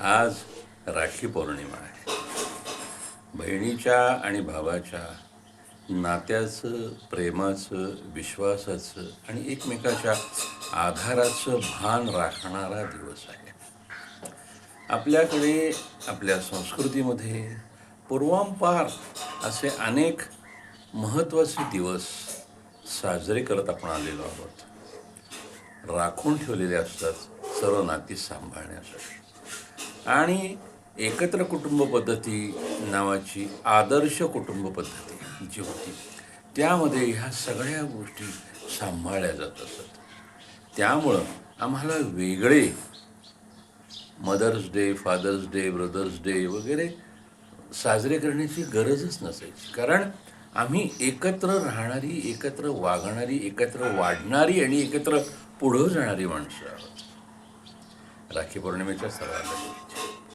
आज राखी पौर्णिमा आहे. बहिणीच्या आणि भावाच्या नात्याचं प्रेमाचं विश्वासाचं आणि एकमेकाच्या आधाराचं भान राखणारा दिवस आहे. आपल्याकडे आपल्या संस्कृतीमध्ये पूर्वांपार असे अनेक महत्त्वाचे दिवस साजरे करत आपण आलेलो आहोत. राखून ठेवलेले असतात सर्व नाती सांभाळण्यासाठी. आणि एकत्र कुटुंब पद्धती नावाची आदर्श कुटुंब पद्धती जी होती त्यामध्ये ह्या सगळ्या गोष्टी सांभाळल्या जात असत. त्यामुळं आम्हाला वेगळे mother's day father's day brother's day वगैरे साजरे करण्याची गरजच नसायची. कारण आम्ही एकत्र राहणारी एकत्र वागणारी एकत्र वाढणारी आणि एकत्र पुढं जाणारी माणसं आहोत. राखी पौर्णिमेच्या सर्वांना